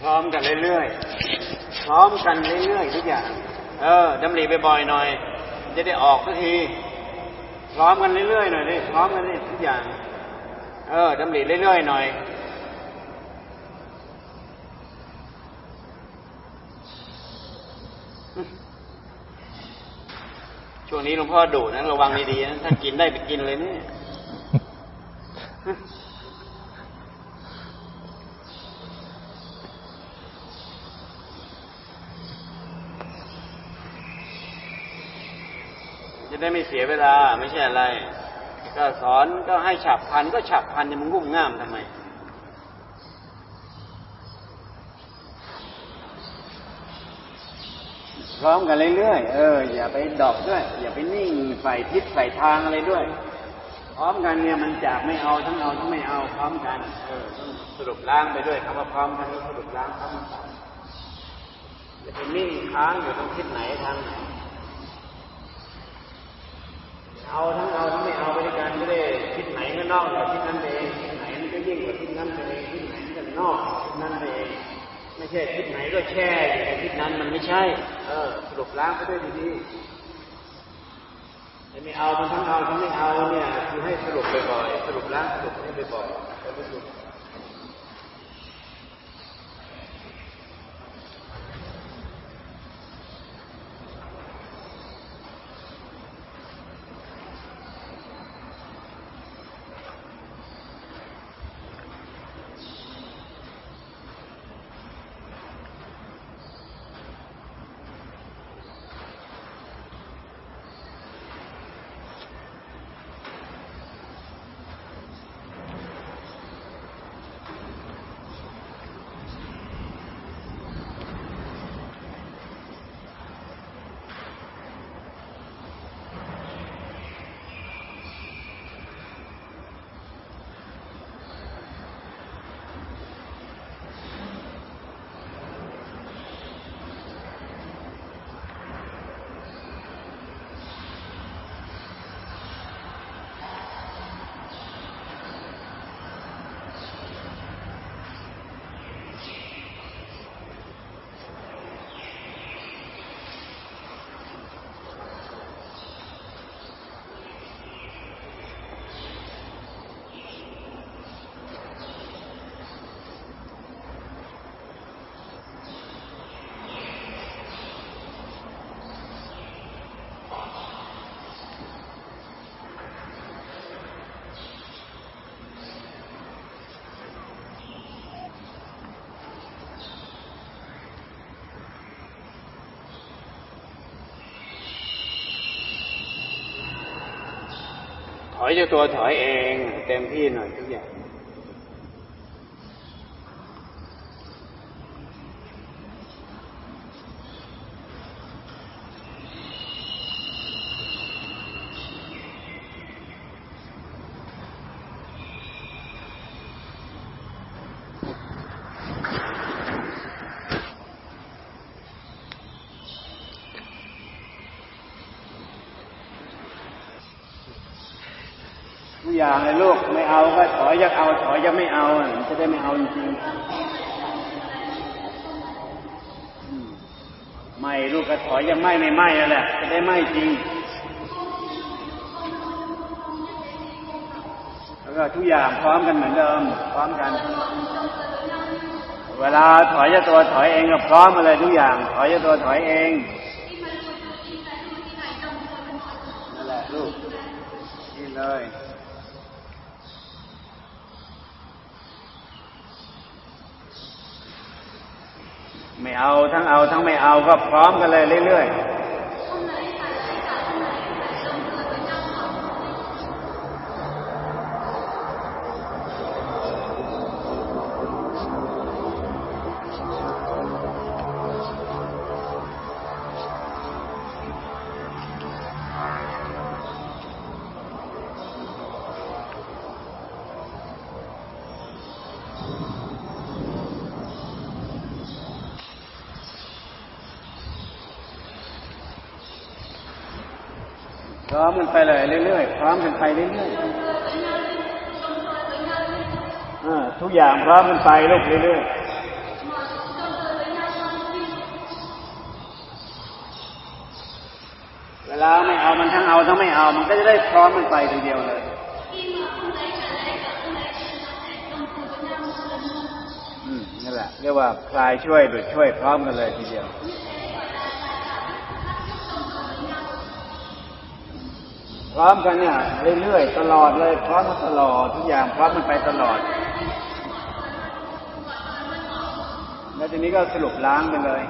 พร้อมกันเรื่อยๆ พร้อมกันเรื่อยๆทุกอย่าง เออดำริไปบ่อยหน่อย จะได้ออกสักที พร้อมกันเรื่อยๆหน่อยดิ พร้อมกันเลยทุกอย่าง เออดำริเรื่อยๆหน่อย ช่วงนี้หลวงพ่อดุนะระวังดีๆนะ ถ้ากินได้ไปกินเลยเนี่ย ได้ไม่เสียเวลาไม่ใช่อะไร ก็สอนก็ให้ฉับพันก็ฉับพันจะมึงงุ่มง่ามทำไม พร้อมกันเรื่อยๆเอออย่าไปดอกด้วย อย่าไปนิ่งใส่ทิศใส่ทางอะไรด้วย พร้อมกันเนี่ยมันจากไม่เอาทั้งเอาทั้งไม่เอาพร้อมกัน เออต้องสรุปล้างไปด้วยคำว่าพร้อมกันก็สรุปล้างพร้อมกันอย่าไปนิ่งค้างอยู่ตรงทิศไหนทางไหน เอาทั้งเอาทั้งไม่เอาไปด้วยกันไม่ได้ทิศไหนก็นอกกว่าทิศนั้นเองทิศไหนมันก็ยิ่งกว่าทิศนั้นไปเองทิศไหนมันก็นอกทิศนั้นไปเองไม่ใช่ทิศไหนก็แช่อยู่ในทิศนั้นมันไม่ใช่ เออสรุปล้างไปด้วยดีๆแต่ไม่เอามันทั้งเอาทั้งไม่เอาเนี่ยคือให้สรุปบ่อยๆสรุปล้างสรุปให้บ่อยๆแล้วก็สรุป อยเจ้าตัวถอยเอง เต็มที่หน่อยทุกอย่าง ทุกอย่างเลยลูกไม่เอาก็ถอ ยจะเอาถอยจะไม่เอาอะมันจะได้ไม่เอาจริงๆอืมไม่ลูกก็ถอยยังไม่ไม่ไม่แล้วแหละจะได้ไม่จริง แล้วก็ทุกอย่างพร้อมกันเหมือนเดิม พร้อมกัน เวลาถอยจะตัวถอยเองก็พร้อมมาเลยทุกอย่าง ถอยจะตัวถอยเองนั่นแหละลูกนี่เลย ไม่เอาทั้งเอาทั้งไม่เอาก็พร้อมกันเลยเรื่อยๆ ร้อมกันไปเลยเรื่อยๆพร้อมกันไปเรื่อยๆทุกอย่างพร้อมกันไปลูกเรื่อยๆเวลาไม่เอามันทั้งเอาทั้งไม่เอา มันก็จะได้พร้อมมันไปทีเดียวเลย อืม นั่นแหละเรียกว่าคลายช่วยดูดช่วยพร้อมกันเลยทีเดียว ร้อมกันเนี่ยเรื่อยๆตลอดเลยพร้อมกันตลอดทุกอย่างพร้อมมันไปตลอด แล้วทีนี้ก็สรุปล้างไปเลย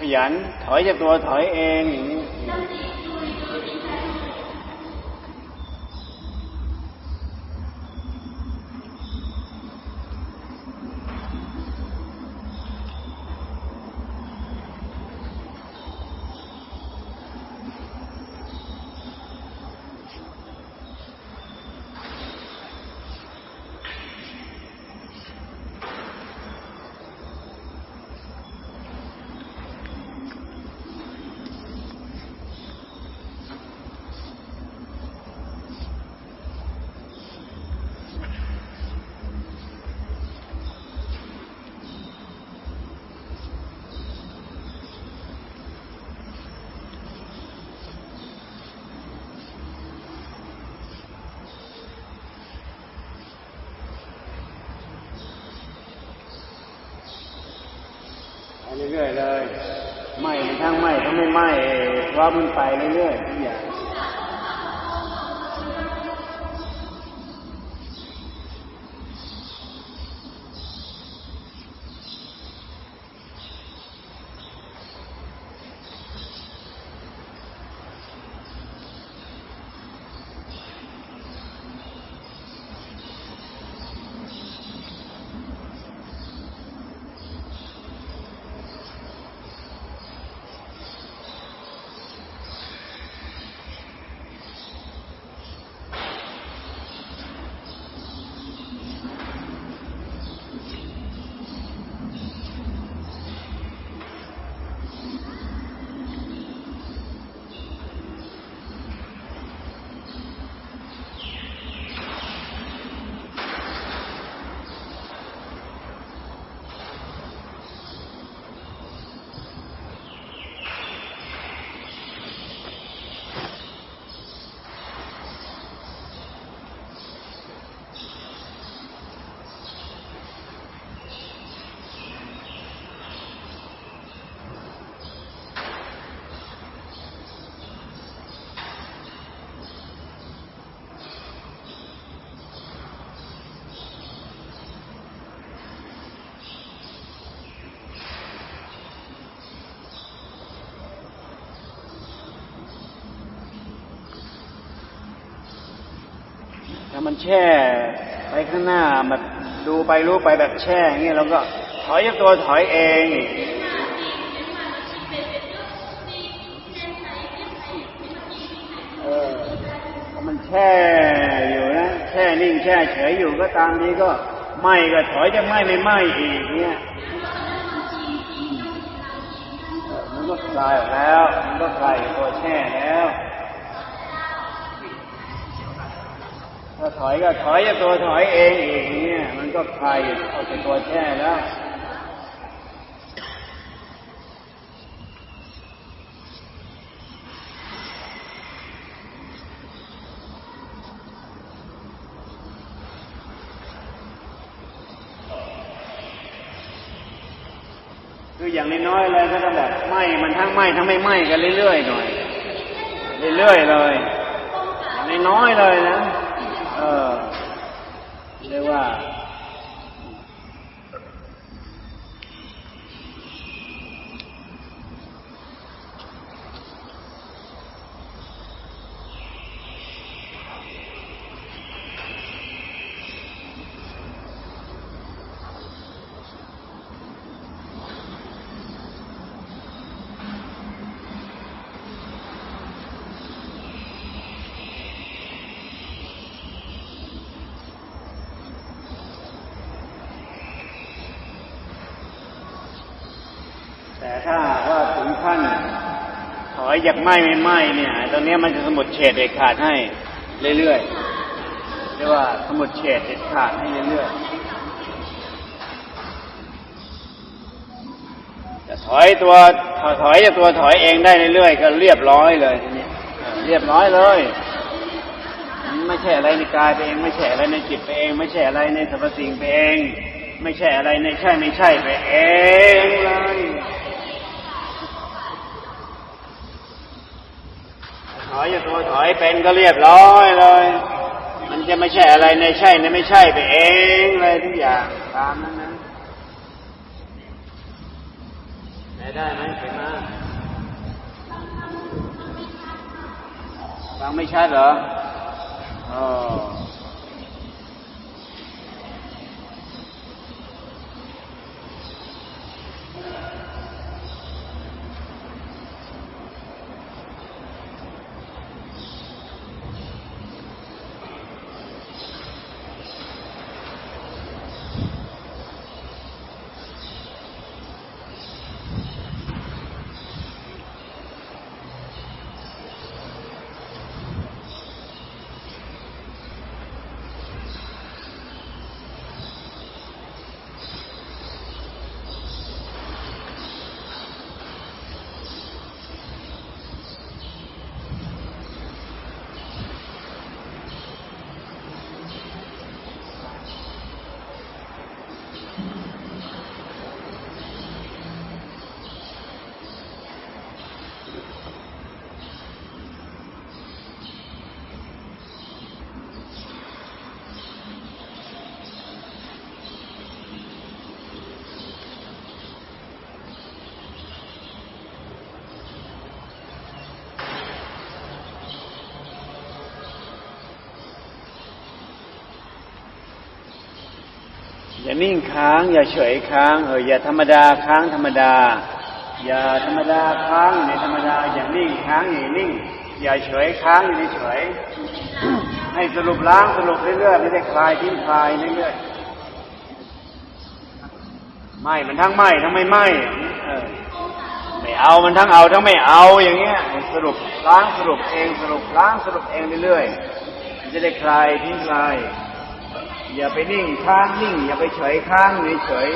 ข ยัน ถอยจากตัวถอยเองอย่างนี้ ไป เรื่อยๆเลยไม่ทั้งไม่ทั้งไม่ไหม้เพราะมันไปเรื่อยๆทุกอย่าง ถ้า มันแช่ไปข้างหน้ามันดูไปรู้ไปแบบแช่อย่างเงี้ยเราก็ถอยจากตัวถอยเองเออมันแช่อยู่นะแช่นิ่งแช่เฉยอยู่ก็ตามนี้ก็ไหม่ก็ถอยจะไหม่ไม่ไหม่อีกเนี่ยมันก็คลายออกแล้ว มันก็คลายตัวแช่แล้ว ถ้าถอยก็ถอยจะตัวถอยเองอีกเนี่ย มันก็คลายออกจากตัวแช่แล้วคืออย่างน้อยๆเลยก็ต้องแบบไหมมันทั้งไหมทั้งไม่ไหมกันเรื่อยๆหน่อย เรื่อยๆเลยอย่างน้อยๆเลยนะ เรียกว่า แต่ถ้าว่าถึงขั้นถอยจากไหม้ไม่ไหม้เนี่ยตอนนี้มันจะสมุดเฉดเด็ดขาดให้เรื่อยๆเรียกว่าสมุดเฉดเด็ดขาดให้เรื่อยๆจะถอยตัวถอยถอยจะตัวถอยเองได้เรื่อยๆก็เรียบร้อยเลยทีนี้เรียบร้อยเลยไม่ใช่อะไรในกายไปเอง ไม่ใช่อะไรในจิตไปเอง ไม่ใช่อะไรในสรรพสิ่งไปเอง ไม่ใช่อะไรในใช่ไม่ใช่ไปเองเลย ถ อยจาตัวถอยเป็นก็เรียบร้อยเลย มันจะไม่ใช่อะไรในใช่ในไม่ใช่ไปเองเลยทุกอย่างตามนั้นนะได้ได้ไหมไปมาฟังไม่ชัดเหรออ๋อ อย่านิ่งค้าง อย่าเฉยค้างเอออย่าธรรมดาค้างธรรมดา อย่าธรรมดาค้างในธรรมดา อย่านิ่งค้างอยู่นิ่ง อย่าเฉยค้างอยู่ในเฉย ให้สรุปล้างสรุปเรื่อยๆไม่ได้คลายทิ้งคลายเรื่อยๆไม่มันทั้งไม่ทั้งไม่ไม่เออไม่เอามันทั้งเอาทั้งไม่เอาอย่างเงี้ย สรุปล้างสรุปเองสรุปล้างสรุปเองเรื่อยๆจะได้คลายทิ้งคลาย อย่าไปนิ่งค้างนิ่ง อย่าไปเฉยค้างอยู่เฉย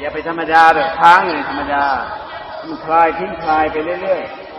อย่าไปธรรมดาแบบค้างเลยธรรมดามันคลายทิ้งคลายไปเรื่อยๆ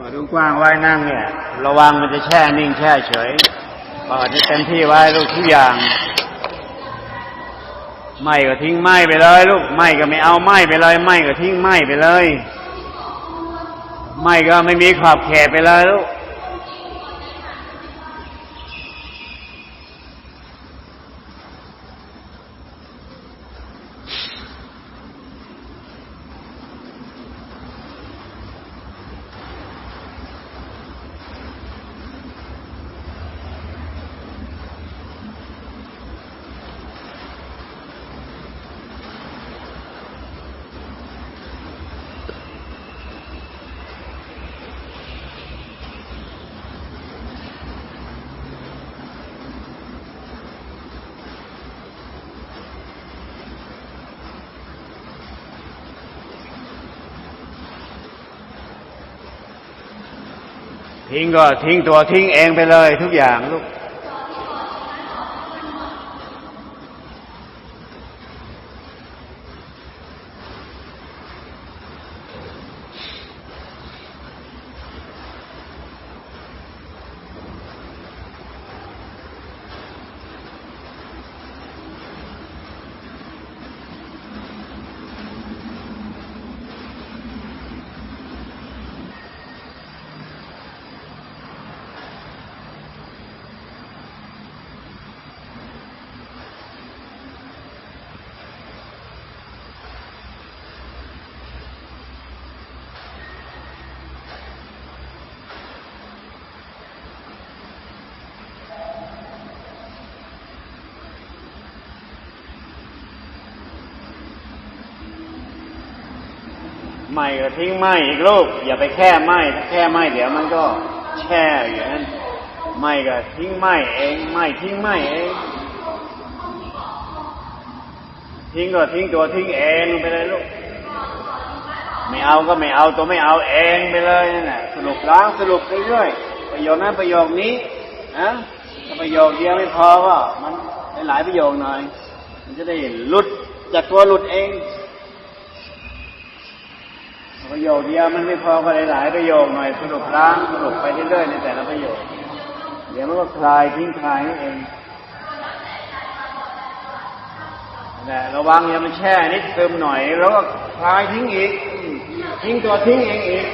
เปิดกว้างไว้นั่งเนี่ย ระวังมันจะแช่นิ่งแช่เฉยเปิดให้เต็มที่ไว้ลูกทุกอย่างไม่ก็ทิ้งไม่ไปเลย ลูกไม่ก็ไม่เอาไม่ไปเลยไม่ก็ทิ้งไม่ไปเลย ไม่ก็ไม่มีขอบเขตไปเลยลูก ทิ้งก็ทิ้งตัวทิ้งเองไปเลยทุกอย่างลูก ไม่ก็ทิ้งไม่อีกลูกอย่าไปแค่ไม่ถ้าแค่ไม่เดี๋ยวมันก็แช่อยู่นั้นไม่ก็ทิ้งไม่เองไม่ทิ้งไม่เองทิ้งก็ทิ้งตัวทิ้งเองไปเลยลูกไม่เอาก็ไม่เอาตัวไม่เอาเองไปเลยนั่นแหละสรุปล้างสรุปไปเรื่อยประโยคนั้นประโยคนี้นะถ้าประโยคเดียวไม่พอก็มันหลายประโยคหน่อย มันจะได้หลุดจากตัวหลุดเอง ประโยคเดียวมันไม่พอก็หลายๆประโยคหน่อยสรุปล้างสรุปไปเรื่อยๆในแต่ละประโยค เดี๋ยวมันก็คลายทิ้งคลายเองแต่ระวังอย่ามันแช่นิดเติมหน่อย แล้วก็คลายทิ้งอีกทิ้งตัวทิ้งเองอีก